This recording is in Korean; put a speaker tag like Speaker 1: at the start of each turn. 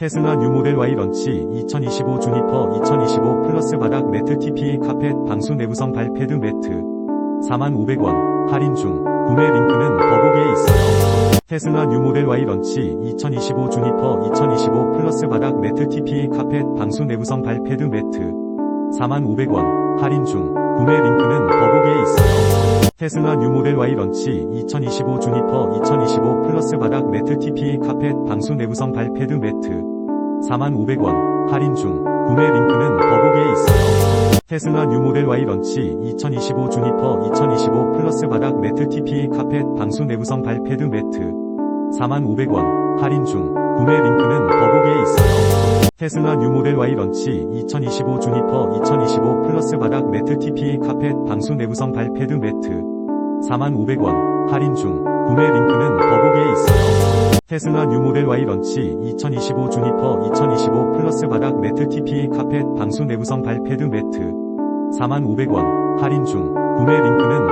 Speaker 1: 테슬라 뉴 모델 Y 런치 2025 주니퍼 2025 플러스 바닥 매트 TPA 카펫 방수 내구성 발 패드 매트. 45,000원. 할인 중. 구매 링크는 더보기에 있어요. 테슬라 뉴 모델 Y 런치 2025 주니퍼 2025 플러스 바닥 매트 TPA 카펫 방수 내구성 발 패드 매트. 45,000원. 할인 중. 구매 링크는 더보기에 있어요. 테슬라 뉴 모델 Y 런치 2025 주니퍼 2025 플러스 바닥 매트 TPA 카펫 방수 내구성 발패드 매트. 45,000원. 할인 중. 구매 링크는 더보기에 있어요. 테슬라 뉴 모델 Y 런치 2025 주니퍼 2025 플러스 바닥 매트 TPA 카펫 방수 내구성 발패드 매트. 45,000원. 할인 중. 구매 링크는 더보기에 있어요. 테슬라 뉴 모델 Y 런치 2025 주니퍼 2025 플러스 바닥 매트 TPA 카펫 방수 내구성 발패드 매트. 45,000원. 할인 중. 구매 링크는 더보기에. 테슬라 뉴 모델 Y 런치 2025 주니퍼 2025 플러스 바닥 매트 TPA 카펫 방수 내구성 발패드 매트 45,000원 할인 중 구매 링크는.